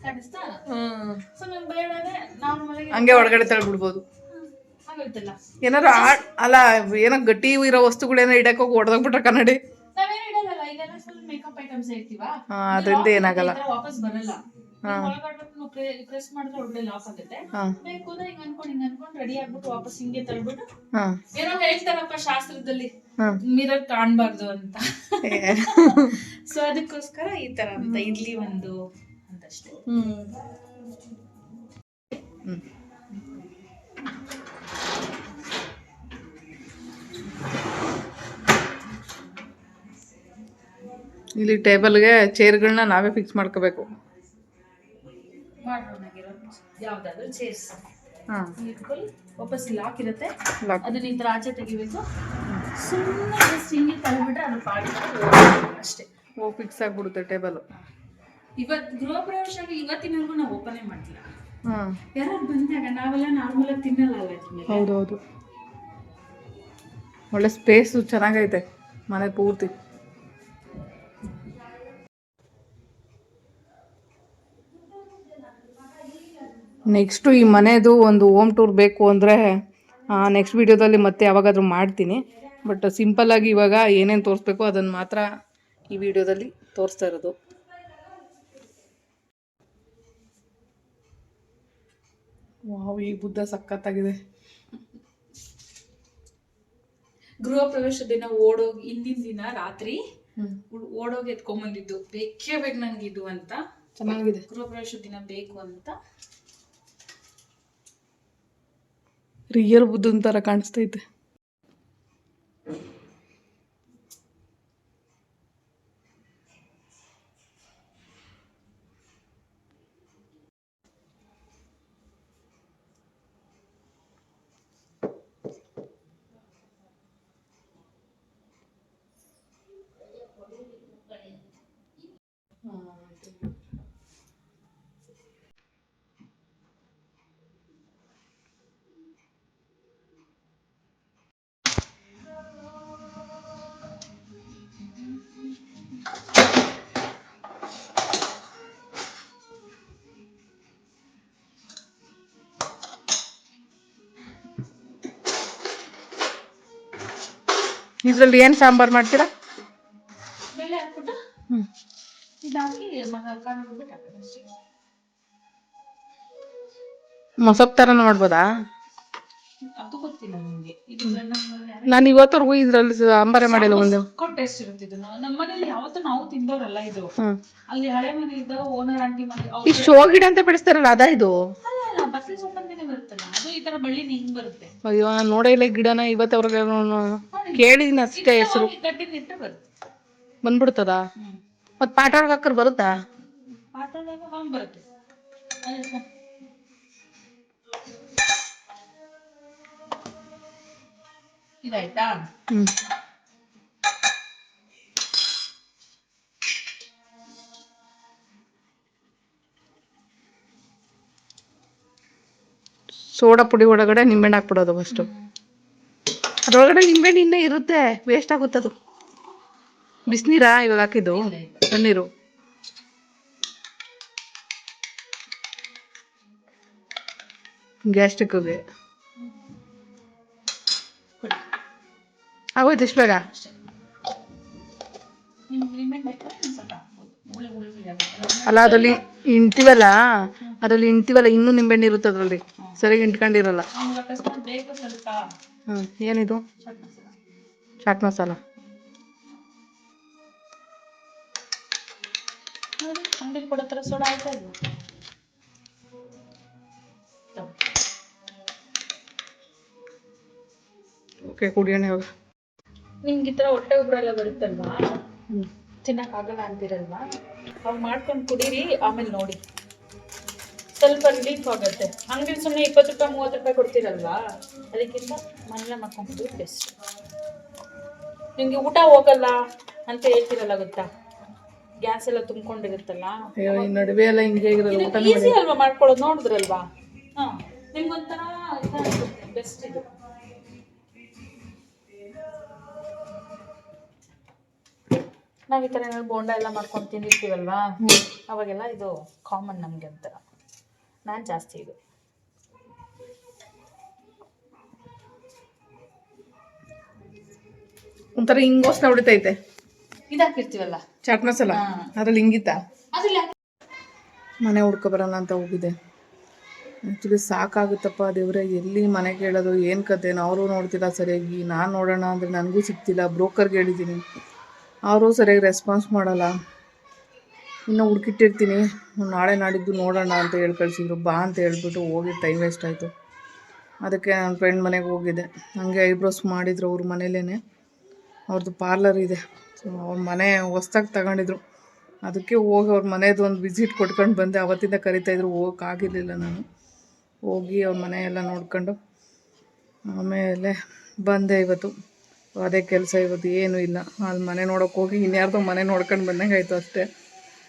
ಕಾಣಿಸ್ತಾ? ಹ್ಮ್. ಸೊ ನನ್ ಬೇಡನೆ ನಾರ್ಮಲ್ ಆಗಿ ಹಂಗೆ ಒಳಗಡೆ ತಳ್ಬಿಡ್ಬೋದು. ಬಿಡ್ಬೋದು ಏನಾರು ಅಲ್ಲ ಏನೋ ಗಟ್ಟಿ ಇರೋ ವಸ್ತುಗಳೇನೋ ಇಡಕ್ ಹೋಗಿ ಹೊಡೆದೋಗ್ಬಿಟ್ರೆ ಕನ್ನಡಿ. ನಾವೇನು ಇಡಲ್ಲ ಇದೆಲ್ಲ ಫುಲ್ ಮೇಕಪ್ ಐಟಮ್ಸ್ ಇರ್ತೀವಾ? ಅದರಿಂದ ಏನಾಗಲ್ಲ. ವಾಪಸ್ ಬರಲ್ಲ. ಪ್ರೆಸ್ ಮಾಡಿದ್ರೆ ಒಳ್ಳೆ ಲಾಕ್ ಆಗುತ್ತೆ. ಬೇಕು ಅಂದ್ರೆ ಹಿಂಗ್ ಅನ್ಕೊಂಡು ಹಿಂಗ್ ಅನ್ಕೊಂಡು ರೆಡಿ ಆಗ್ಬಿಟ್ಟು ವಾಪಸ್ ಹಿಂಗೆ ತಳ್ಬಿಟ್ಟು ಏನೋ ಹೇಳ್ತಾರಪ್ಪ ಶಾಸ್ತ್ರದಲ್ಲಿ ಮಿರರ್ ಕಾಣ್ಬಾರ್ದು ಅಂತ. ಸೊ ಅದಕ್ಕೋಸ್ಕರ ಈ ತರ ಅಂತ ಇಡ್ಲಿ ಒಂದು ಅಂತಷ್ಟೇ. ಇಲ್ಲಿ ಟೇಬಲ್ಗೆ ಚೇರ್ಗಳನ್ನ ನಾವೇ ಫಿಕ್ಸ್ ಮಾಡ್ಕೋಬೇಕು. ಯಾವ್ದಾದ್ರು ಚೇರ್ಸ್ ಇಟ್ಕೊಳ್ಳಿ. ವಾಪಸ್ ಲಾಕ್ ಇರುತ್ತೆ ಲಾಕ್ ಅದನ್ನ ಈ ತರ ಆಚೆ ತೆಗಿಬೇಕು. ಸುಮ್ಮನೆ ಜಸ್ಟ್ ಹಿಂಗೆ ತಳ್ಬಿಟ್ರೆ ಅದು ಪಾಡಿ ಅಷ್ಟೇ. ಓ ಫಿಕ್ಸ್ ಆಗಿಬಿಡುತ್ತೆ ಟೇಬಲ್. ಇವತ್ ಗೃಹ ಪ್ರವೇಶ ಇವತ್ತಿನವರೆಗೂ ನಾವು ಓಪನೇ ಮಾಡ್ತಿಲ್ಲ. ಹಾಂ. ಯಾರು ಬಂದಾಗ ನಾವೆಲ್ಲ ನಾರ್ಮಲ್ ಆಗಿ ತಿನ್ನಲ್ಲ ಅಲ್ಲ ಹೌದು ಹೌದು ಒಳ್ಳೆ ಸ್ಪೇಸು ಚೆನ್ನಾಗೈತೆ. ಮನೆ ಪೂರ್ತಿ. ನೆಕ್ಸ್ಟು ಈ ಮನೆದು ಒಂದು ಓಮ್ ಟೂರ್ ಬೇಕು ಅಂದರೆ ನೆಕ್ಸ್ಟ್ ವಿಡಿಯೋದಲ್ಲಿ ಮತ್ತೆ ಯಾವಾಗಾದರೂ ಮಾಡ್ತೀನಿ. ಬಟ್ ಸಿಂಪಲ್ಲಾಗಿ ಇವಾಗ ಏನೇನು ತೋರಿಸ್ಬೇಕು ಅದನ್ನು ಮಾತ್ರ ಈ ವಿಡಿಯೋದಲ್ಲಿ ತೋರಿಸ್ತಾ ಇರೋದು. ವಾವ್ ಈ ಬುದ್ಧ ಸಖತ್ತಾಗಿದೆ. ಗೃಹ ಪ್ರವೇಶ ದಿನ ಓಡೋಗಿ ಹಿಂದಿನ ದಿನ ರಾತ್ರಿ ಓಡೋಗಿ ಎತ್ಕೊಂಬಂದಿದ್ದು. ಬೇಕೇ ಬೇಕು ನನಗಿದು ಇದು ಅಂತ. ಚೆನ್ನಾಗಿದೆ. ಗೃಹ ಪ್ರವೇಶ ದಿನ ಬೇಕು ಅಂತ. ರಿಯಲ್ ಬುದ್ಧನ ಥರ ಕಾಣಿಸ್ತೈತೆ. ಇದರಲ್ಲಿ ಏನು ಸಾಂಬಾರು ಮಾಡ್ತೀರಾ? ಹ್ಞೂ ಮೊಸಪ್ ತರ ಮಾಡ್ಬೋದಾ? ನಾನು ಇವತ್ತವರೆಗೂ ಇದ್ರಲ್ಲಿ ಸಾಂಬಾರೇ ಮಾಡಿಲ್ಲ ಒಂದು. ಟೇಸ್ಟ್ ಇರುತ್ತೆ ಇದು. ನಮ್ಮ ಮನೇಲಿ ಯಾವತ್ತೂ ನಾವು ತಿಂದೋರಲ್ಲ ಇದು. ಅಲ್ಲಿ ಹಳೆ ಮನೆ ಇದ್ದಾಗ ಓನರ್ ಆಂಟಿ ಮನೆ ಈ ಶೋ ಗಿಡ ಅಂತ ಬೆಳೆಸ್ತಾರಲ್ಲ ಅದಾ ಇದು? ಬಸಳೆ ಈ ತರ ಬಳ್ಳಿ ಹಿಂಗ್ ಬರುತ್ತೆ. ಅಯ್ಯೋ ನಾನು ನೋಡೇ ಇಲ್ಲ ಈ ಗಿಡನ ಇವತ್ತವ್ರಿಗೆ ಕೇಳಿದೀನಿ ಅಷ್ಟೇ ಹೆಸರು. ಬರುತ್ತೆ. ಬಂದ್ಬಿಡ್ತದ? ಮತ್ ಮತ್ತು ಪಾಠ ಹಾಕರ್ ಬರುತ್ತಾ? ಪಾತ್ರದಾಗ ಹಾಂ ಬರುತ್ತೆ. ಅದೇ ಇದಾಯ್ತಾ? ಹ್ಞೂ ಸೋಡಾ ಪುಡಿ ಒಳಗಡೆ ನಿಂಬೆಹಣ್ಣು ಹಾಕ್ಬಿಡೋದು ಫಸ್ಟು ಅದ್ರೊಳಗಡೆ ನಿಂಬೆಹಣ್ಣು ಇನ್ನೇ ಇರುತ್ತೆ ವೇಸ್ಟ್ ಆಗುತ್ತದು ಬಿಸಿನೀರಾ ಇವಾಗ ಹಾಕಿದ್ದು ತಣ್ಣೀರು. ಗ್ಯಾಸ್ಟಿಕ್ಗೆ ಆಗೋಯ್ತು ಎಷ್ಟು ಬೇಗ? ಅಲ್ಲ ಅದರಲ್ಲಿ ಇಂಟಿವಲ್ಲ ಅದರಲ್ಲಿ ಇಂಟಿವಲ್ಲ ಇನ್ನೂ ನಿಂಬೆಹಣ್ಣು ಇರುತ್ತೆ ಅದರಲ್ಲಿ. ಸರಿಯಾಗಿ ಇಂಟ್ಕೊಂಡಿರಲ್ಲ ಹ್ಞೂ ಏನಿದು? ಚಾಟ್ ಮಸಾಲ. ಅಂಗಡಿ ಕೊಡೋ ಥರ ಸೋಡಾ ಆಯ್ತಾ ಇದು ಓಕೆ ಕುಡಿಯೋಣ ಇವಾಗ. ನಿಮ್ಗೆ ಈ ಥರ ಹೊಟ್ಟೆ ಎಲ್ಲ ಬರುತ್ತಲ್ವಾ? ತಿನ್ನಕ್ಕಾಗಲ್ಲ ಅಂತೀರಲ್ವಾ? ಅವಾಗ ಮಾಡ್ಕೊಂಡು ಕುಡೀರಿ, ಆಮೇಲೆ ನೋಡಿ. ಸ್ವಲ್ಪ ರಿಲೀಫ್ ಆಗುತ್ತೆ. ಅಂಗಡಿ ಸುಮ್ಮನೆ ಇಪ್ಪತ್ತು ರೂಪಾಯಿ ಮೂವತ್ತು ರೂಪಾಯಿ ಕೊಡ್ತೀರಲ್ವಾ? ಅದಕ್ಕಿಂತ ಮನೇಲೆ ಮಾಡ್ಕೊಂಡು ಬೆಸ್ಟ್ ನಿಮಗೆ ಊಟ ಹೋಗಲ್ಲ ಅಂತ ಹೇಳ್ತಿರಲ್ಲ ಗೊತ್ತಾ? ಗ್ಯಾಸ್ ಎಲ್ಲ ತುಂಬಿಕೊಂಡಿರುತ್ತಲ್ಲ? ನಡುವೆ ಎಲ್ಲ ಹಿಂಗೆ ಈಸಿ ಅಲ್ವಾ ಮಾಡ್ಕೊಳ್ಳೋದು? ನೋಡಿದ್ರಲ್ವಾ? ಹಾ ನಿಮ್ಗೊಂಥರ ಬೆಸ್ಟ್ ಇದು ನಾವು ಈ ಥರ ಏನಾದ್ರು ಬೋಂಡ ಎಲ್ಲ ಮಾಡ್ಕೊಂಡು ತಿಂದಿರ್ತೀವಲ್ವಾ? ಅವಾಗೆಲ್ಲ ಇದು ಕಾಮನ್ ನಮಗೆ ಒಂಥರ. ನಾನು ಜಾಸ್ತಿ ಇದು. ಒಂಥರ ಹಿಂಗೋಸ್ನ ಹೊಡಿತೈತೆ. ಇದಾಕಿರ್ತೀವಲ್ಲ ಚಾಟ್ ಮಸಾಲ. ಅದ್ರಲ್ಲಿ ಹಿಂಗಿತ್ತ? ಮನೆ ಹುಡ್ಕೊ ಬರೋಣ ಅಂತ ಹೋಗಿದೆ. ಆ್ಯಕ್ಚುಲಿ ಸಾಕಾಗುತ್ತಪ್ಪ ದೇವ್ರೆ ಎಲ್ಲಿ ಮನೆ ಕೇಳೋದು ಏನು ಕತೆ? ಅವರು ನೋಡ್ತಿಲ್ಲ ಸರಿಯಾಗಿ. ನಾನು ನೋಡೋಣ ಅಂದರೆ ನನಗೂ ಸಿಗ್ತಿಲ್ಲ. ಬ್ರೋಕರ್ಗೆ ಹೇಳಿದ್ದೀನಿ. ಅವರು ಸರಿಯಾಗಿ ರೆಸ್ಪಾನ್ಸ್ ಮಾಡಲ್ಲ. ಇನ್ನು ಹುಡುಕಿಟ್ಟಿರ್ತೀನಿ. ನಾಳೆ ನಾಡಿದ್ದು ನೋಡೋಣ ಅಂತ ಹೇಳಿ ಕಳಿಸಿದ್ರು. ಬಾ ಅಂತ ಹೇಳ್ಬಿಟ್ಟು ಹೋಗಿ ಟೈಮ್ ವೇಸ್ಟ್ ಆಯಿತು. ಅದಕ್ಕೆ ನನ್ನ ಫ್ರೆಂಡ್ ಮನೆಗೆ ಹೋಗಿದ್ದೆ. ಹಂಗೆ ಐಬ್ರೋಸ್ ಮಾಡಿದ್ರು ಅವ್ರ ಮನೇಲೇ ಅವ್ರದ್ದು ಪಾರ್ಲರ್ ಇದೆ. ಸೊ ಅವ್ರ ಮನೆ ಹೊಸ್ದಾಗಿ ತಗೊಂಡಿದ್ರು. ಅದಕ್ಕೆ ಹೋಗಿ ಅವ್ರ ಮನೆದು ಒಂದು ವಿಸಿಟ್ ಕೊಟ್ಕೊಂಡು ಬಂದೆ. ಅವತ್ತಿಂದ ಕರಿತಾಯಿದ್ರು ಹೋಗೋಕ್ಕಾಗಿರಲಿಲ್ಲ ನಾನು. ಹೋಗಿ ಅವ್ರ ಮನೆಯೆಲ್ಲ ನೋಡ್ಕೊಂಡು ಆಮೇಲೆ ಬಂದೆ ಇವತ್ತು. ಅದೇ ಕೆಲಸ ಇವತ್ತು ಏನೂ ಇಲ್ಲ. ಅಲ್ಲಿ ಮನೆ ನೋಡೋಕೆ ಹೋಗಿ ಇನ್ಯಾರ್ದೋ ಮನೆ ನೋಡ್ಕೊಂಡು ಬಂದಂಗೆ ಆಯಿತು ಅಷ್ಟೇ.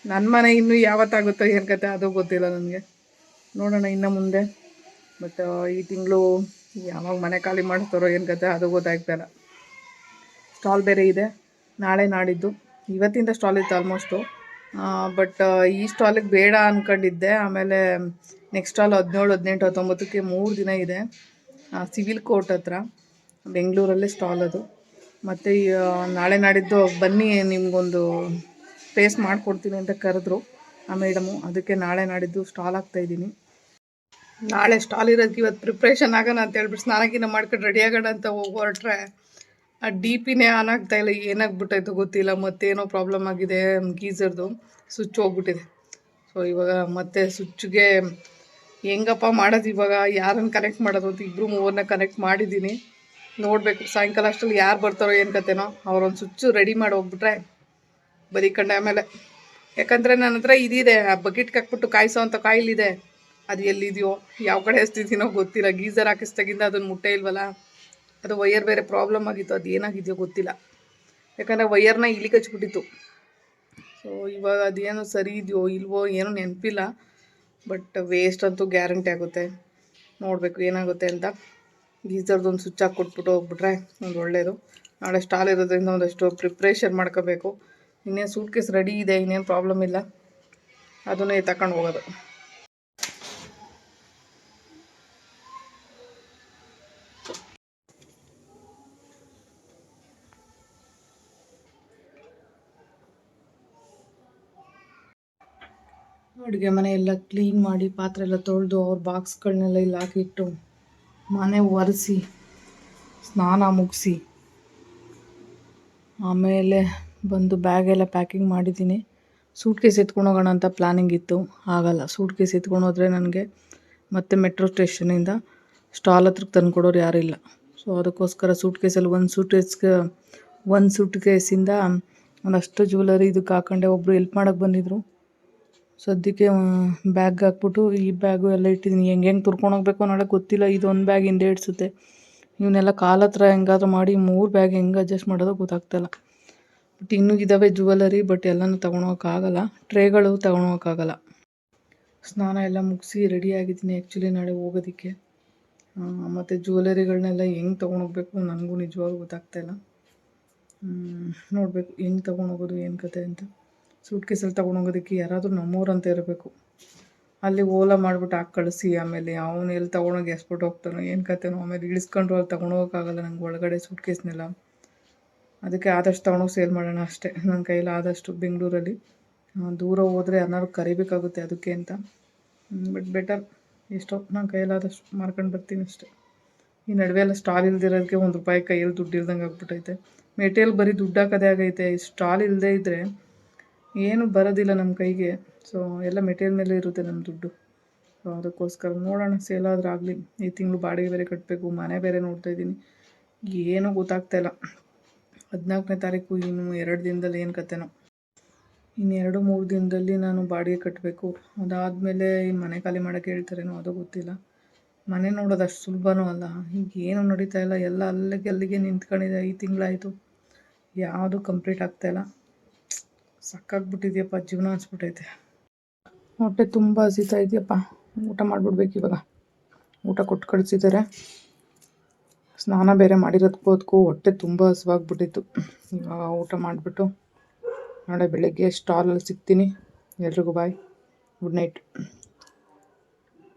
ನನ್ನ ಮನೆ ಇನ್ನೂ ಯಾವತ್ತಾಗುತ್ತೋ ಏನು ಕತೆ ಅದು ಗೊತ್ತಿಲ್ಲ ನನಗೆ. ನೋಡೋಣ ಇನ್ನು ಮುಂದೆ. ಬಟ್ ಈ ತಿಂಗಳು ಯಾವಾಗ ಮನೆ ಖಾಲಿ ಮಾಡ್ತಾರೋ ಏನು ಕತೆ ಅದು ಗೊತ್ತಾಗ್ತಾಯಿಲ್ಲ ಸ್ಟಾಲ್ ಬೇರೆ ಇದೆ. ನಾಳೆ ನಾಡಿದ್ದು. ಇವತ್ತಿಂದ ಸ್ಟಾಲ್ ಇತ್ತು ಆಲ್ಮೋಸ್ಟು ಬಟ್ ಈ ಸ್ಟಾಲಿಗೆ ಬೇಡ ಅಂದ್ಕೊಂಡಿದ್ದೆ ಆಮೇಲೆ ನೆಕ್ಸ್ಟ್ ಸ್ಟಾಲ್ ಹದಿನೇಳು, ಹದಿನೆಂಟು, ಹತ್ತೊಂಬತ್ತಕ್ಕೆ ಮೂರು ದಿನ ಇದೆ. ಸಿವಿಲ್ ಕೋರ್ಟ್ ಹತ್ರ. ಬೆಂಗಳೂರಲ್ಲೇ ಸ್ಟಾಲ್ ಅದು. ಮತ್ತು ನಾಳೆ ನಾಡಿದ್ದು ಬನ್ನಿ ನಿಮಗೊಂದು ಪ್ಲೇಸ್ ಮಾಡಿಕೊಡ್ತೀನಿ ಅಂತ ಕರೆದ್ರು ಆ ಮೇಡಮು ಅದಕ್ಕೆ ನಾಳೆ ನಾಡಿದ್ದು ಸ್ಟಾಲ್ ಹಾಕ್ತಾಯಿದ್ದೀನಿ ನಾಳೆ ಸ್ಟಾಲ್ ಇರೋದಕ್ಕೆ ಇವತ್ತು ಪ್ರಿಪ್ರೇಷನ್ ಆಗೋಣ ಅಂತ ಹೇಳ್ಬಿಟ್ಟು ಸ್ನಾನಗಿನ ಮಾಡ್ಕೊಂಡು ರೆಡಿ ಆಗೋಣ ಅಂತ ಹೋಗಿ ಹೊರಟ್ರೆ ಆ ಡಿ ಪಿನೇ ಆನ್ ಆಗ್ತಾ ಇಲ್ಲ. ಏನಾಗ್ಬಿಟ್ಟೈತೋ ಗೊತ್ತಿಲ್ಲ. ಮತ್ತೇನೋ ಪ್ರಾಬ್ಲಮ್ ಆಗಿದೆ ಗೀಸರ್ದು. ಸ್ವಿಚ್ ಹೋಗ್ಬಿಟ್ಟಿದೆ. ಸೊ ಇವಾಗ ಮತ್ತೆ ಸ್ವಿಚ್ಗೆ ಹೆಂಗಪ್ಪ ಮಾಡೋದು ಇವಾಗ? ಯಾರನ್ನು ಕನೆಕ್ಟ್ ಮಾಡೋದು ಅಂತ ಇಬ್ಬರು ಮೂವರನ್ನ ಕನೆಕ್ಟ್ ಮಾಡಿದ್ದೀನಿ. ನೋಡಬೇಕು. ಸಾಯಂಕಾಲ ಅಷ್ಟರಲ್ಲಿ ಯಾರು ಬರ್ತಾರೋ ಏನು ಕತೆನೋ, ಅವ್ರೊಂದು ಸ್ವಿಚ್ಚು ರೆಡಿ ಮಾಡಿ ಹೋಗ್ಬಿಟ್ರೆ ಬರೀಕಂಡೆ ಆಮೇಲೆ ಯಾಕಂದರೆ ನನ್ನ ಹತ್ರ ಇದಿದೆ, ಆ ಬಕೆಟ್ಗೆ ಹಾಕ್ಬಿಟ್ಟು ಕಾಯಿಸೋ ಅಂಥ ಕಾಯಿಲಿದೆ. ಅದು ಎಲ್ಲಿದೆಯೋ, ಯಾವ ಕಡೆ ಎಸ್ತಿದ್ದೀನೋ ಗೊತ್ತಿಲ್ಲ. ಗೀಸರ್ ಹಾಕಿಸ್ದಾಗಿಂದ ಅದನ್ನು ಮುಟ್ಟೆ ಇಲ್ವಲ್ಲ? ಅದು ವೈಯರ್ ಬೇರೆ ಪ್ರಾಬ್ಲಮ್ ಆಗಿತ್ತು. ಅದು ಏನಾಗಿದೆಯೋ ಗೊತ್ತಿಲ್ಲ. ಯಾಕಂದರೆ ವೈಯರ್ನ ಇಲ್ಲಿ ಕಚ್ಬಿಟ್ಟಿತ್ತು ಸೊ ಇವಾಗ ಅದೇನೋ ಸರಿ ಇದೆಯೋ, ಇಲ್ವೋ ಏನೋ ನೆನಪಿಲ್ಲ. ಬಟ್ ವೇಸ್ಟ್ ಅಂತೂ ಗ್ಯಾರಂಟಿ ಆಗುತ್ತೆ. ನೋಡಬೇಕು ಏನಾಗುತ್ತೆ ಅಂತ. ಗೀಸರ್ದೊಂದು ಸ್ವಿಚ್ ಹಾಕಿ ಕೊಟ್ಬಿಟ್ಟು ಹೋಗ್ಬಿಟ್ರೆ, ಒಂದು ಒಳ್ಳೆಯದು ನಾಳೆ ಸ್ಟಾಲ್ ಇರೋದ್ರಿಂದ ಒಂದಷ್ಟು ಪ್ರಿಪ್ರೇಷನ್ ಮಾಡ್ಕೋಬೇಕು. ಇನ್ನೇನು ಸೂಟ್ ಕೇಸ್ ರೆಡಿ ಇದೆ, ಇನ್ನೇನು ಪ್ರಾಬ್ಲಮ್ ಇಲ್ಲ. ಅದನ್ನೇ ತಗೊಂಡು ಹೋಗೋದು. ಅಡುಗೆ ಮನೆ ಎಲ್ಲ ಕ್ಲೀನ್ ಮಾಡಿ, ಪಾತ್ರೆ ಎಲ್ಲ ತೊಳೆದು ಅವ್ರ ಬಾಕ್ಸ್ಗಳನ್ನೆಲ್ಲ ಇಲ್ಲಿ ಹಾಕಿಟ್ಟು, ಮನೆ ಒರೆಸಿ, ಸ್ನಾನ ಮುಗಿಸಿ, ಆಮೇಲೆ ಬಂದು ಬ್ಯಾಗೆಲ್ಲ ಪ್ಯಾಕಿಂಗ್ ಮಾಡಿದ್ದೀನಿ. ಸೂಟ್ ಕೇಸ್ ಎತ್ಕೊಂಡು ಹೋಗೋಣ ಅಂತ ಪ್ಲಾನಿಂಗ್ ಇತ್ತು. ಆಗಲ್ಲ. ಸೂಟ್ ಕೇಸ್ ಎತ್ಕೊಂಡು ಹೋದರೆ ನನಗೆ ಮತ್ತೆ ಮೆಟ್ರೋ ಸ್ಟೇಷನಿಂದ ಸ್ಟಾಲ್ ಹತ್ರಕ್ಕೆ ತಂದುಕೊಡೋರು ಯಾರೂ ಇಲ್ಲ. ಸೊ ಅದಕ್ಕೋಸ್ಕರ ಸೂಟ್ ಕೇಸಲ್ಲಿ ಒಂದು ಸೂಟ್ ಕೇಸ್ಗೆ ಒಂದು ಸೂಟ್ ಕೇಸಿಂದ ಒಂದಷ್ಟು ಜ್ಯುವೆಲರಿ ಇದಕ್ಕೆ ಹಾಕೊಂಡೆ. ಒಬ್ಬರು ಹೆಲ್ಪ್ ಮಾಡೋಕ್ಕೆ ಬಂದಿದ್ದರು ಸದ್ಯಕ್ಕೆ ಬ್ಯಾಗ್ ಹಾಕ್ಬಿಟ್ಟು ಈ ಬ್ಯಾಗು ಎಲ್ಲ ಇಟ್ಟಿದ್ದೀನಿ. ಹೆಂಗೆ ಹೆಂಗೆ ತುರ್ಕೊಂಡು ಹೋಗ್ಬೇಕು ಅನ್ನೋಕ್ಕೆ ಗೊತ್ತಿಲ್ಲ. ಇದೊಂದು ಬ್ಯಾಗ್ ಹಿಂದೆ ಇಡ್ಸುತ್ತೆ. ಇವನ್ನೆಲ್ಲ ಕಾಲ ಹತ್ರ ಹೆಂಗಾದ್ರೂ ಮಾಡಿ ಮೂರು ಬ್ಯಾಗ್ ಹೆಂಗೆ ಅಡ್ಜಸ್ಟ್ ಮಾಡೋದೋ ಗೊತ್ತಾಗ್ತಾಯಿಲ್ಲ ಬಟ್ ಇನ್ನೂ ಇದ್ದಾವೆ ಜುವೆಲರಿ ಬಟ್ ಎಲ್ಲನೂ ತೊಗೊಳೋಕ್ಕಾಗಲ್ಲ ಟ್ರೇಗಳು ತೊಗೊಳೋಕ್ಕಾಗಲ್ಲ ಸ್ನಾನ ಎಲ್ಲ ಮುಗಿಸಿ ರೆಡಿ ಆಗಿದ್ದೀನಿ ಆ್ಯಕ್ಚುಲಿ ನಾಳೆ ಹೋಗೋದಕ್ಕೆ. ಮತ್ತು ಜ್ಯುವೆಲರಿಗಳನ್ನೆಲ್ಲ ಹೆಂಗೆ ತೊಗೊಂಡೋಗ್ಬೇಕು ನನಗೂ ನಿಜವಾಗ್ಲೂ ಗೊತ್ತಾಗ್ತಾಯಿಲ್ಲ ನೋಡಬೇಕು ಹೆಂಗೆ ತೊಗೊಂಡೋಗೋದು, ಏನು ಕತೆ ಅಂತ. ಸೂಟ್ ಕೇಸಲ್ಲಿ ತೊಗೊಂಡೋಗೋದಕ್ಕೆ ಯಾರಾದರೂ ನಮ್ಮೂರು ಅಂತ ಇರಬೇಕು. ಅಲ್ಲಿ ಓಲಾ ಮಾಡಿಬಿಟ್ಟು ಹಾಕಿ ಕಳಿಸಿ, ಆಮೇಲೆ ಅವನು ಎಲ್ಲಿ ತೊಗೊಂಡೋಗಿ ಎಸ್ಪೋರ್ಟ್ ಹೋಗ್ತಾನೋ, ಏನು ಕತೆನೋ, ಆಮೇಲೆ ಇಳಿಸ್ಕೊಂಡ್ರು ಅಲ್ಲಿ ತೊಗೊಂಡೋಗೋಕ್ಕಾಗಲ್ಲ ನಂಗೆ ಒಳಗಡೆ ಸೂಟ್ ಕೇಸ್ನೆಲ್ಲ ಅದಕ್ಕೆ ಆದಷ್ಟು ತೊಗೊಂಡೋಗಿ ಸೇಲ್ ಮಾಡೋಣ ಅಷ್ಟೇ. ನನ್ನ ಕೈಯಲ್ಲಿ ಆದಷ್ಟು ಬೆಂಗಳೂರಲ್ಲಿ. ದೂರ ಹೋದರೆ ಯಾರನ್ನಾರು ಕರಿಬೇಕಾಗುತ್ತೆ ಅದಕ್ಕೆ ಅಂತ. ಬಟ್ ಬೆಟರ್ ಎಷ್ಟೋ ನನ್ನ ಕೈಲಾದಷ್ಟು ಮಾರ್ಕೊಂಡು ಬರ್ತೀನಿ ಅಷ್ಟೇ. ಈ ನಡುವೆ ಎಲ್ಲ ಸ್ಟಾಲ್ ಇಲ್ದಿರೋದಕ್ಕೆ ಒಂದು ರೂಪಾಯಿ ಕೈಯಲ್ಲಿ ದುಡ್ಡು ಇಲ್ದಂಗೆ ಆಗ್ಬಿಟ್ಟೈತೆ. ಮೆಟೀರಿಯಲ್ ಬರೀ ದುಡ್ಡು ಹಾಕೋದೇ ಆಗೈತೆ. ಸ್ಟಾಲ್ ಇಲ್ಲದೇ ಇದ್ದರೆ ಏನು ಬರೋದಿಲ್ಲ ನಮ್ಮ ಕೈಗೆ. ಸೊ ಎಲ್ಲ ಮೆಟೀರಿಯಲ್ ಮೇಲೆ ಇರುತ್ತೆ ನಮ್ಮ ದುಡ್ಡು. ಸೊ ಅದಕ್ಕೋಸ್ಕರ ನೋಡೋಣ. ಸೇಲ್ ಆಗಲಿ. ಈ ತಿಂಗಳು ಬಾಡಿಗೆ ಬೇರೆ ಕಟ್ಟಬೇಕು ಮನೆ ಬೇರೆ ನೋಡ್ತಾ ಇದ್ದೀನಿ. ಏನೂ ಗೊತ್ತಾಗ್ತಾಯಿಲ್ಲ ಹದಿನಾಲ್ಕನೇ ತಾರೀಕು, ಇನ್ನು ಎರಡು ದಿನದಲ್ಲಿ ಏನು ಕತೆನೋ. ಇನ್ನು ಎರಡು, ಮೂರು ದಿನದಲ್ಲಿ ನಾನು ಬಾಡಿಗೆ ಕಟ್ಟಬೇಕು ಅದಾದಮೇಲೆ ಮನೆ ಖಾಲಿ ಮಾಡೋಕ್ಕೆ ಹೇಳ್ತಾರೇನೋ ಅದು ಗೊತ್ತಿಲ್ಲ. ಮನೆ ನೋಡೋದು ಅಷ್ಟು ಸುಲಭನೂ ಅಲ್ಲ. ಈಗ ಏನೂ ನಡೀತಾ ಇಲ್ಲ. ಎಲ್ಲ ಅಲ್ಲಿಗೆ ಅಲ್ಲಿಗೆ ನಿಂತ್ಕೊಂಡಿದೆ. ಈ ತಿಂಗಳಾಯಿತು. ಯಾವುದು ಕಂಪ್ಲೀಟ್ ಆಗ್ತಾಯಿಲ್ಲ ಸಾಕಾಗ್ಬಿಟ್ಟಿದೆಯಪ್ಪ ಜೀವನ ಅನ್ಸ್ಬಿಟ್ಟೈತೆ. ಹೊಟ್ಟೆ ತುಂಬ ಹಸಿತಾ ಇದೆಯಪ್ಪ. ಊಟ ಮಾಡಿಬಿಡ್ಬೇಕು ಇವಾಗ. ಊಟ ಕೊಟ್ಟು ಕಳಿಸಿದ್ದಾರೆ ಸ್ನಾನ ಬೇರೆ ಮಾಡಿರೋದಕ್ಕೋದಕ್ಕೂ ಹೊಟ್ಟೆ ತುಂಬ ಹಸುವಾಗ್ಬಿಟ್ಟಿತ್ತು. ಇವಾಗ ಊಟ ಮಾಡಿಬಿಟ್ಟು ನಾಳೆ ಬೆಳಗ್ಗೆ ಸ್ಟಾಲಲ್ಲಿ ಸಿಗ್ತೀನಿ. ಎಲ್ರಿಗೂ ಬಾಯ್ ಗುಡ್ ನೈಟ್